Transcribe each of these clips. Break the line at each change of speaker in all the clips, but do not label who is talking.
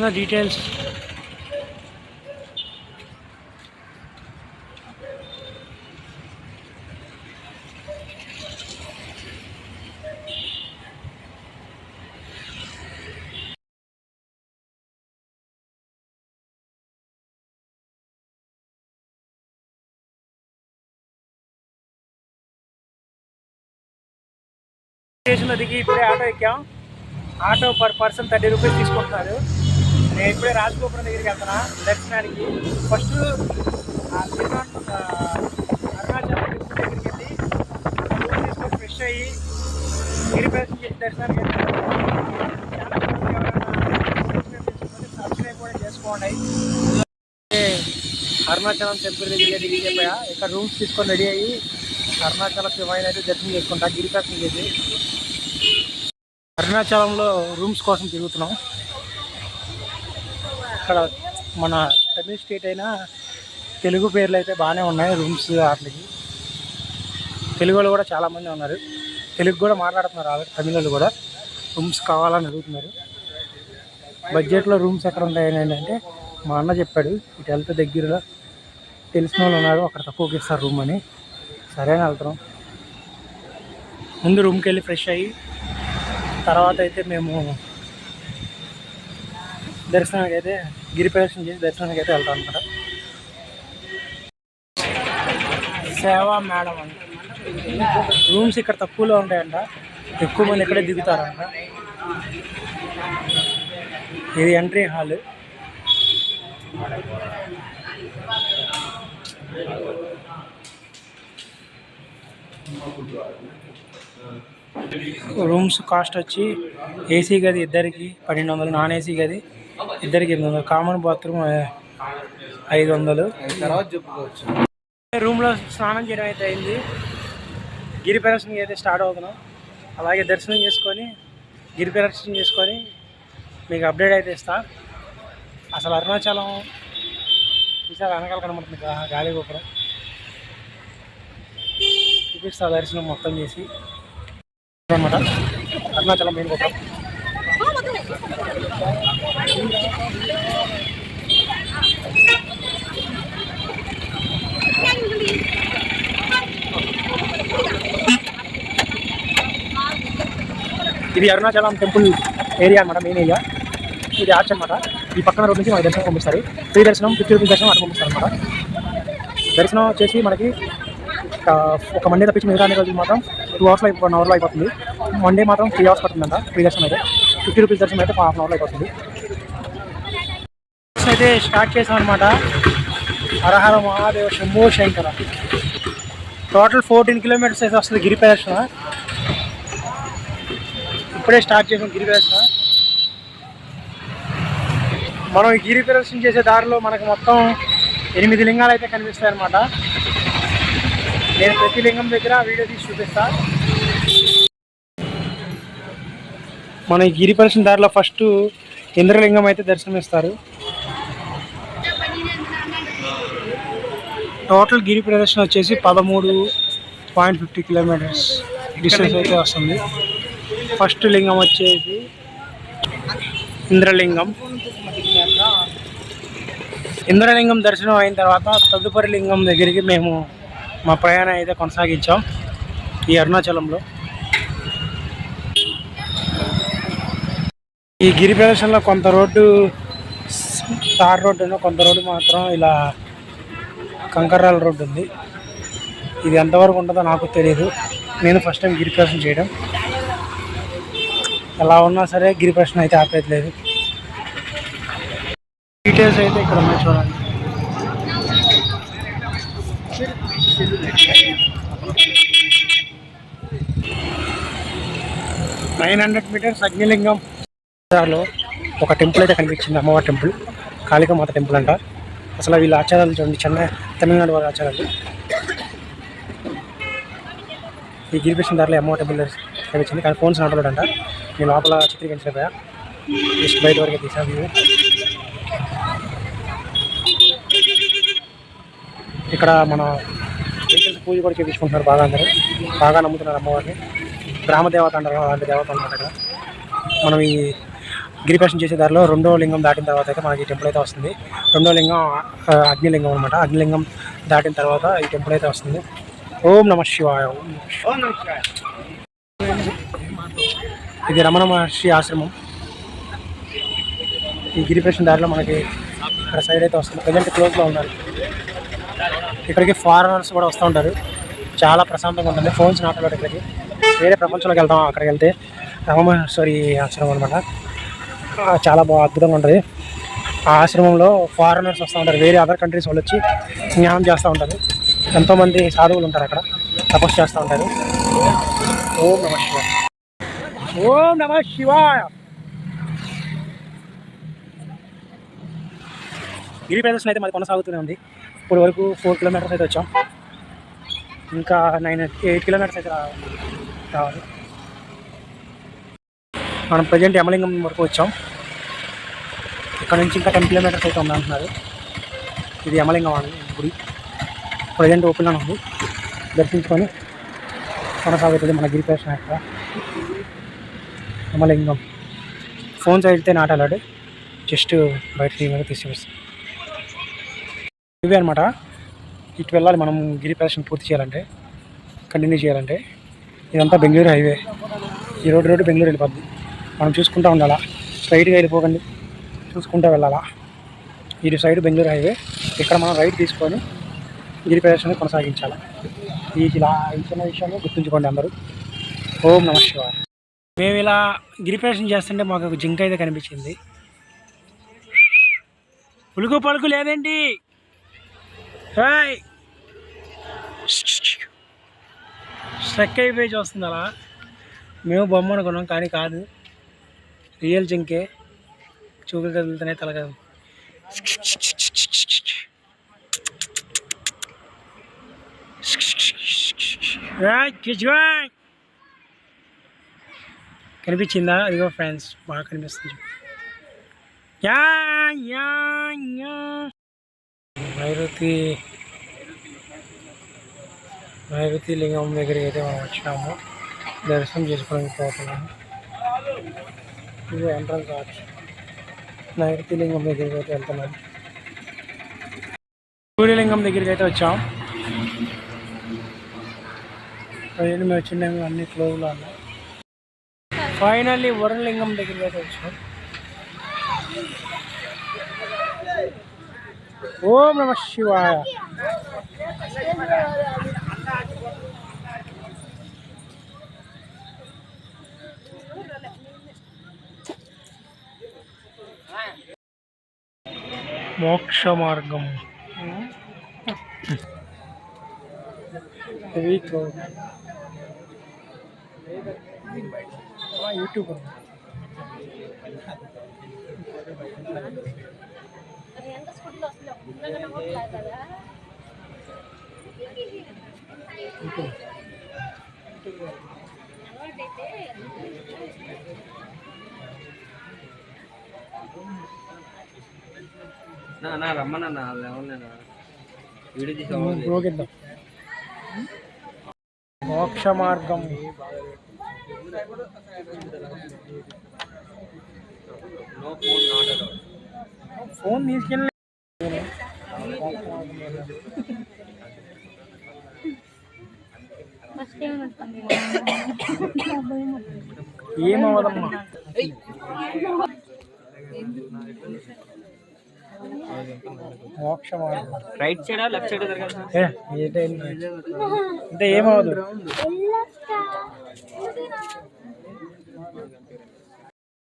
దర్శన డీటెయిల్స్ స్టేషన్లో దిగి ఇప్పుడే auto ఎక్కాం auto per person thirty rupees తీసుకుంటున్నారు నేను ఇప్పుడే రాజగోపురం దగ్గరికి వెళ్తున్నా దర్శనానికి. ఫస్ట్ అరుణాచల్ టెంపుల్ దగ్గరికి వెళ్ళి తీసుకొని ఫ్రెష్ అయ్యి తిరుపతి చేసి దర్శనానికి చాలా సబ్స్క్రైబ్ కూడా చేసుకోండి. అరుణాచలం టెంపుల్ దగ్గర దిగి చెప్పా ఇక్కడ రూమ్స్ తీసుకొని రెడీ అయ్యి అరుణాచలం శివాయిని అయితే దర్శనం చేసుకుంటా గిరిప్రదర్శనం చేసి. అరుణాచలంలో రూమ్స్ కోసం తిరుగుతున్నాం. ఇక్కడ మన తమిళ స్టేట్ అయినా తెలుగు పేర్లు అయితే బాగానే ఉన్నాయి రూమ్స్ వాటికి. తెలుగు వాళ్ళు కూడా చాలామంది ఉన్నారు. తెలుగు కూడా మాట్లాడుతున్నారు ఆల్రెడీ తమిళ వాళ్ళు కూడా. రూమ్స్ కావాలని అడుగుతున్నారు. బడ్జెట్లో రూమ్స్ ఎక్కడ ఉంటాయని ఏంటంటే మా అన్న చెప్పాడు ఇటు వెళ్తే దగ్గరలో తెలిసిన వాళ్ళు ఉన్నారు అక్కడ తక్కువకి ఇస్తారు రూమ్ అని. సరే అని వెళ్తున్నాం. ముందు రూమ్కి వెళ్ళి ఫ్రెష్ అయ్యి తర్వాత అయితే మేము దర్శనానికి అయితే గిరి ప్రదర్శన చేసి దర్శనానికి అయితే వెళ్తాం అనమాట సేవా మేడం అంట రూమ్స్ ఇక్కడ తక్కువలో ఉంటాయంట. ఎక్కువ మంది ఇక్కడే దిగుతారంట ఇది ఎంట్రీ హాల్. రూమ్స్ కాస్ట్ వచ్చి ఏసీ గది ఇద్దరికి పన్నెండు వందలు నాన్ ఏసీ గది ఇద్దరికి ఎనిమిది వందలు. కామన్ బాత్రూమ్ ఐదు వందలు.
తర్వాత చెప్పుకోవచ్చు.
రూమ్లో స్నానం చేయడం అయితే అయింది. గిరి ప్రదర్శనకి అయితే స్టార్ట్ అవుతున్నాం. అలాగే దర్శనం చేసుకొని గిరి ప్రదర్శన చేసుకొని మీకు అప్డేట్ అయితే ఇస్తా. అసలు అరుణాచలం ఈసారి వెనకాల కనబడుతుంది గాలి గోపురం. చూపిస్తా దర్శనం మొత్తం చేసి. అనమాట అరుణాచలం మెయిన్ గోపురం. ఇది అరుణాచలం టెంపుల్ ఏరియా అనమాట మెయిన్ ఏరియా ఇది ఆర్చ్ అనమాట ఈ పక్కన రోడ్ నుంచి మనకి దర్శనం పంపిస్తారు. ఫ్రీ దర్శనం ఫిఫ్టీ రూపీస్ దర్శనం అటు పంపిస్తారు అనమాట దర్శనం వచ్చేసి మనకి ఒక మండే తప్పించి మిగతా అనే రోజులు మాత్రం టూ అవర్స్లో వన్ అవర్లో అయిపోతుంది. వన్ డే మాత్రం త్రీ అవర్స్ పడుతుందంట ఫ్రీ దర్శనం అయితే. ఫిఫ్టీ రూపీస్ దర్శనం అయితే హాఫ్ అన్ అవర్లో అయిపోతుంది. అయితే స్టార్ట్ చేసాం అనమాట Hara Hara Mahadeva Shambho Shankara. Total fourteen kilometres అయితే వస్తుంది గిరి ప్రదర్శన. ఇప్పుడే స్టార్ట్ చేసాం గిరి ప్రదర్శన. మనం ఈ గిరి ప్రదర్శన చేసే దారిలో మనకు మొత్తం ఎనిమిది లింగాలు అయితే కనిపిస్తాయి అన్నమాట నేను ప్రతి లింగం దగ్గర వీడియో తీసి చూపిస్తాను మన గిరిపరిచిన గిరి ప్రదర్శన దారిలో ఫస్ట్ ఇంద్రలింగం అయితే దర్శనమిస్తారు. టోటల్ గిరి ప్రదర్శన వచ్చేసి పదమూడు పాయింట్ ఫిఫ్టీ కిలోమీటర్స్ డిస్టెన్స్ అయితే వస్తుంది. ఫస్ట్ లింగం వచ్చేసి ఇంద్రలింగం. ఇంద్రలింగం దర్శనం అయిన తర్వాత తదుపరి లింగం దగ్గరికి మేము మా ప్రయాణం అయితే కొనసాగించాం ఈ అరుణాచలంలో. ఈ గిరి ప్రదేశంలో కొంత రోడ్డు తార్ రోడ్డు కొంత రోడ్డు మాత్రం ఇలా కంకర్రాల రోడ్డు ఉంది ఇది ఎంతవరకు ఉంటుందో నాకు తెలియదు నేను ఫస్ట్ టైం గిరి ప్రదర్శన చేయడం. ఎలా ఉన్నా సరే గిరి ప్రదర్శన అయితే ఆపేయట్లేదు. డీటెయిల్స్ అయితే ఇక్కడ ఉన్నాయి చూడండి. నైన్ హండ్రెడ్ మీటర్స్ అగ్నిలింగం. లో ఒక టెంపుల్ అయితే కనిపించింది అమ్మవారి టెంపుల్ కాళికామాత టెంపుల్ అంట. అసలు వీళ్ళ ఆచారాలు చూడండి చెన్నై తమిళనాడు వారి ఆచారాలు. ఈ గిరిపించిన దారిలో అమ్మవారి టెంపుల్ కనిపించింది కానీ ఫోన్స్ నాటలేడంట నేను లోపల చిత్రీకరించలేకపోయా జస్ట్ బయట వరకు తీసా ఇక్కడ మన వెహికల్స్ పూజ కూడా చేయించుకుంటున్నారు బాగా అందరూ. బాగా నమ్ముతున్నారు అమ్మవారిని. గ్రామ దేవత అంటారు అలాంటి దేవత అనమాట ఇక్కడ మనం ఈ గిరిప్రదక్షిణ చేసే దారిలో రెండో లింగం దాటిన తర్వాత అయితే మనకి ఈ టెంపుల్ అయితే వస్తుంది. రెండో లింగం అగ్నిలింగం అనమాట అగ్నిలింగం దాటిన తర్వాత ఈ టెంపుల్ అయితే వస్తుంది. ఓం నమ శివాయ. ఓం నమః శివాయ. ఇది రమణ మహర్షి ఆశ్రమం. ఈ గిరిప్రదక్షిణ దారిలో మనకి ఇక్కడ సైడ్ అయితే వస్తుంది. ప్రజెంట్ క్లోజ్లో ఉన్నారు. ఇక్కడికి ఫారినర్స్ కూడా వస్తూ ఉంటారు. చాలా ప్రశాంతంగా ఉంటుంది. ఫోన్స్ నాటలు ఇక్కడికి. వేరే ప్రపంచంలోకి వెళ్తాం అక్కడికి వెళ్తే. రమమహేశ్వరి ఆశ్రమం అనమాట చాలా బాగా అద్భుతంగా ఉంటుంది. ఆ ఆశ్రమంలో ఫారినర్స్ వస్తూ ఉంటారు. వేరే అదర్ కంట్రీస్ వాళ్ళు వచ్చి స్నానం చేస్తూ ఉంటారు. ఎంతోమంది సాధువులు ఉంటారు అక్కడ. తపస్సు చేస్తూ ఉంటారు. ఓం నమ శివాయ. ఓం నమ శివాయ. గిరి ప్రదర్శన అయితే మాది కొనసాగుతూనే ఉంది. ఇప్పుడు వరకు ఫోర్ కిలోమీటర్స్ అయితే వచ్చాం. ఇంకా నైన్ ఎయిట్ కిలోమీటర్స్ అయితే రావాలి. మనం ప్రజెంట్ యమలింగం వరకు వచ్చాం. ఇక్కడ నుంచి ఇంకా టెన్ కిలోమీటర్స్ అయితే ఉందంటున్నారు. ఇది యమలింగం అని గుడి. ప్రజెంట్ ఓపెన్లో ఉంది. దర్శించుకొని కొనసాగుతుంది మన గిరి ప్రదర్శన ఇక్కడ. యమలింగం. ఫోన్స్ అయితే నాటాలాడు. జస్ట్ బయట మీద తీసుకొస్తాం ఇవే అనమాట ఇటు వెళ్ళాలి మనం గిరి పూర్తి చేయాలంటే కంటిన్యూ చేయాలంటే. ఇదంతా బెంగళూరు హైవే. ఈ రోడ్డు రోడ్డు బెంగళూరు వెళ్ళిపోద్ది. మనం చూసుకుంటూ ఉండాలా? స్ట్రైట్గా వెళ్ళిపోకండి. చూసుకుంటూ వెళ్ళాలా? ఇటు సైడ్ బెంగళూరు హైవే. ఇక్కడ మనం రైట్ తీసుకొని గిరి ప్రదర్శన కొనసాగించాలి? ఈ ఇలా ఈ చిన్న విషయాన్ని గుర్తుంచుకోండి అందరూ. ఓం నమ శివాయ. మేము ఇలా గిరి ప్రదర్శన చేస్తుంటే మాకు ఒక జింక అయితే కనిపించింది. పులుగు పలుకు లేదేంటి? హాయ్ స్ట్రక్ అయిపోయి చూస్తుంది అలా మేము బొమ్మ అనుకున్నాం కానీ కాదు. రియల్ జింకే. చూపులు కదులుతున్నాయి తల కనిపించిందా? ఇదిగో ఫ్రెండ్స్ బాగా కనిపిస్తుంది. నైరుతి నైరుతి లింగం దగ్గరికి అయితే మనం వచ్చినాము దర్శనం చేసుకోవడానికి పోతున్నాము. ఇది ఎంట్రన్స్ ఆర్చ్ నైరుతిలింగం దగ్గరికి అయితే వెళ్తున్నాను సూర్యలింగం దగ్గరికి అయితే వచ్చాం. ప్రజెంట్ మేము వచ్చిన అన్ని క్లోజ్లో ఉన్నాయి. ఫైనల్లీ వరుణలింగం దగ్గరికి అయితే వచ్చాం. ఓం నమ శివాయ. మోక్ష మార్గం యూట్యూబ్ ఉంది.
నా నా రమ్మన్నా వీడియో
మోక్ష మార్గం.
No phone not allowed
phone తీసుకెళ్ళి ఏమవదమ్మా మోక్ష మార్గం
రైట్ సైడా లెఫ్ట్ సైడ్
అంటే ఏమవదు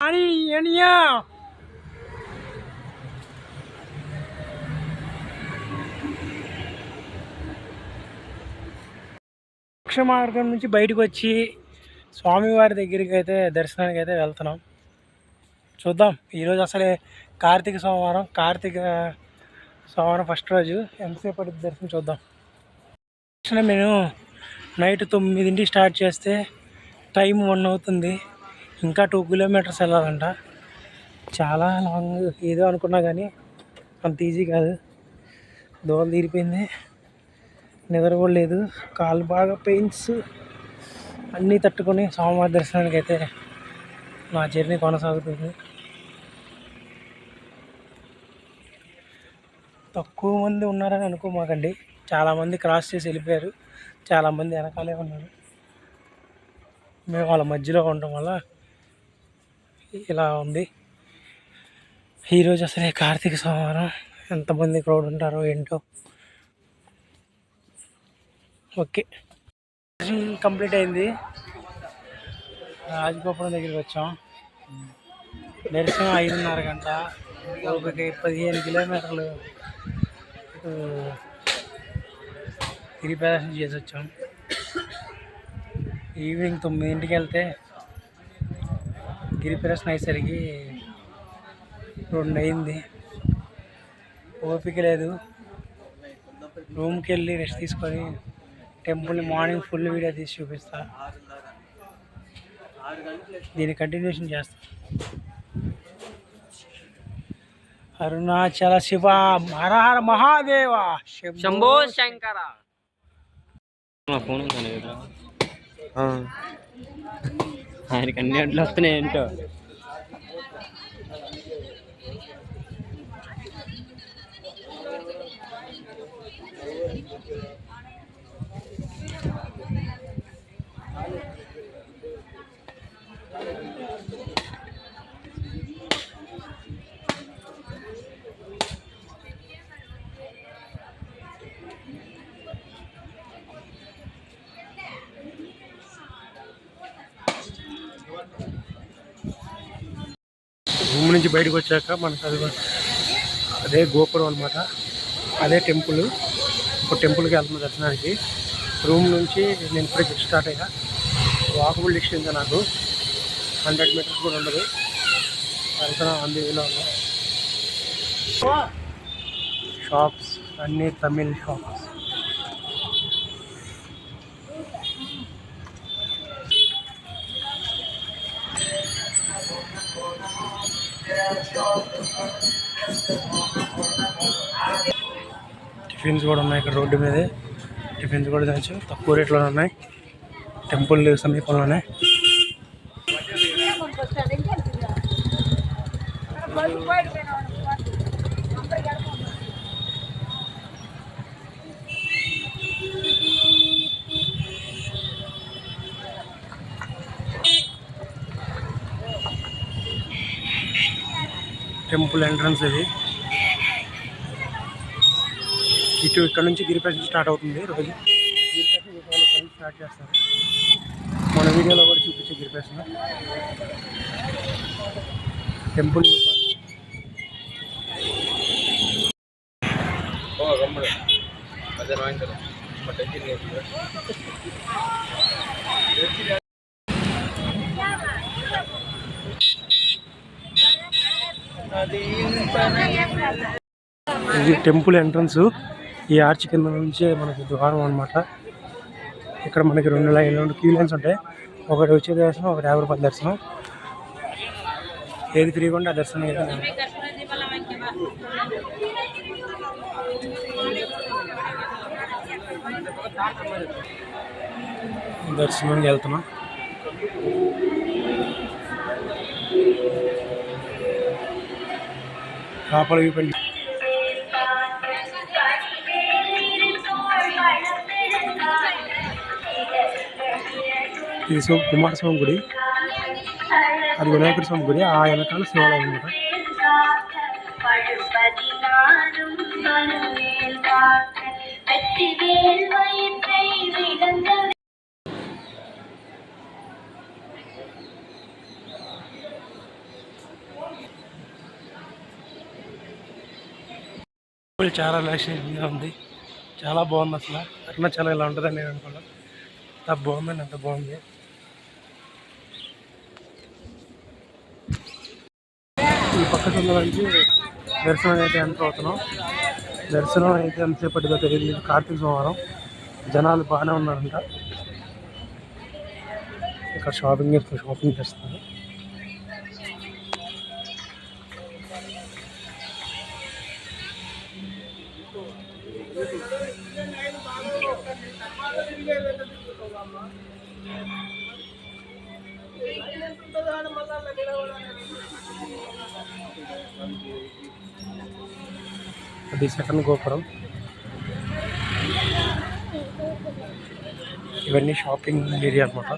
అని అనియా మోక్ష మార్గం నుంచి బయటకు వచ్చి స్వామివారి దగ్గరికి అయితే దర్శనానికి అయితే వెళ్తున్నాం. చూద్దాం. ఈరోజు అసలే కార్తీక సోమవారం. కార్తీక సోమవారం ఫస్ట్ రోజు. ఎంతసేపు పడుతుంది దర్శనం చూద్దాం. దర్శనం నేను నైట్ తొమ్మిదింటికి స్టార్ట్ చేస్తే టైం వన్ అవుతుంది. ఇంకా టూ కిలోమీటర్స్ వెళ్ళాలంట. చాలా లాంగ్ ఏదో అనుకున్నా కానీ అంత ఈజీ కాదు. దోవలు తీరిపోయింది. నిద్ర కూడా లేదు. కాలు బాగా పెయిన్స్ అన్నీ తట్టుకొని సోమవారి దర్శనానికి అయితే నా జర్నీ కొనసాగుతుంది. తక్కువ మంది ఉన్నారని అనుకోమాకండి. చాలామంది క్రాస్ చేసి వెళ్ళిపోయారు. చాలామంది వెనకాలే ఉన్నారు. మేము వాళ్ళ మధ్యలో ఉండడం వల్ల ఇలా ఉంది. ఈరోజు అసలే కార్తీక సోమవారం. ఎంతమంది క్రౌడ్ ఉంటారో ఏంటో. ఓకే. కంప్లీట్ అయింది. రాజగోపురం దగ్గరికి వచ్చాం. దర్శనం ఐదున్నర గంట. ఒకటి పదిహేను కిలోమీటర్లు గిరి ప్రదర్శన చేసి వచ్చాం. ఈవినింగ్ తొమ్మిదింటికి వెళ్తే గిరి ప్రదర్శన అయ్యేసరికి రెండు అయింది ఓపిక లేదు. రూమ్కి వెళ్ళి రెస్ట్ తీసుకొని టెంపుల్ని మార్నింగ్ ఫుల్ వీడియో తీసి చూపిస్తా. దీని కంటిన్యూషన్ చేస్తాను అరుణాచల శివ హర హర మహాదేవ
శంభో శంకర. ఫోన్ ఆయనకి అన్ని వస్తున్నాయి ఏంటో.
నుంచి బయటకు వచ్చాక మనకు అది అదే గోపురం అనమాట అదే టెంపుల్. ఒక టెంపుల్కి వెళ్తున్నా దర్శనానికి. రూమ్ నుంచి నేను ఇప్పుడే జస్ట్ స్టార్ట్ అయ్యా వాకబుల్ డిస్టెన్స్ నాకు. హండ్రెడ్ మీటర్స్ కూడా ఉండదు. వెళ్తున్నా అంది షాప్స్ అన్నీ తమిళ్ షాప్స్. టిఫిన్స్ కూడా ఉన్నాయి ఇక్కడ రోడ్డు మీదే. టిఫిన్స్ కూడా తినచ్చు. తక్కువ రేట్లోనే ఉన్నాయి. టెంపుల్ సమీపంలోనే. టెంపుల్ ఎంట్రన్స్ ఇది. ఇటు ఇక్కడ నుంచి గిరిప్రదక్షిణ స్టార్ట్ అవుతుంది రోజు నుంచి స్టార్ట్ చేస్తారు. మన వీడియోలో కూడా చూపించే గిరిప్రదక్షిణ టెంపుల్ ఇది టెంపుల్ ఎంట్రన్స్. ఈ ఆర్చ్ కింద నుంచే మనకి ద్వారం అన్నమాట. ఇక్కడ మనకి రెండు లైన్ రెండు క్యూ లైన్స్ ఉంటాయి. ఒకటి వచ్చే దర్శనం ఒకటి యాభై రూపాయల దర్శనం. ఏది ఫ్రీగా ఉంటే ఆ దర్శనం అయితే దర్శనానికి వెళ్తున్నాం. లోపలికి వ్యూ ఇది శివ కుమారస్వామి గుడి అది వినాయకుడి స్వామి గుడి ఆ వెనకాల శివాలయం అనమాట చాలా రిలాక్సేషన్గా ఉంది. చాలా బాగుంది అసలు. అరుణాచలం ఇలా ఉంటుందని నేను అనుకున్నాను అంత బాగుందని అంత బాగుంది. సంఘం దర్శనం అయితే ఎంటర్ అవుతున్నాం దర్శనం అయితే ఎంతసేపటిగా తెలియదు కార్తీక సోమవారం. జనాలు బాగానే ఉన్నారంట. ఇక్కడ షాపింగ్ చేస్తున్నారు షాపింగ్ చేస్తున్నారు అది సెకండ్ గోపురం. ఇవన్నీ షాపింగ్ ఏరియా అనమాట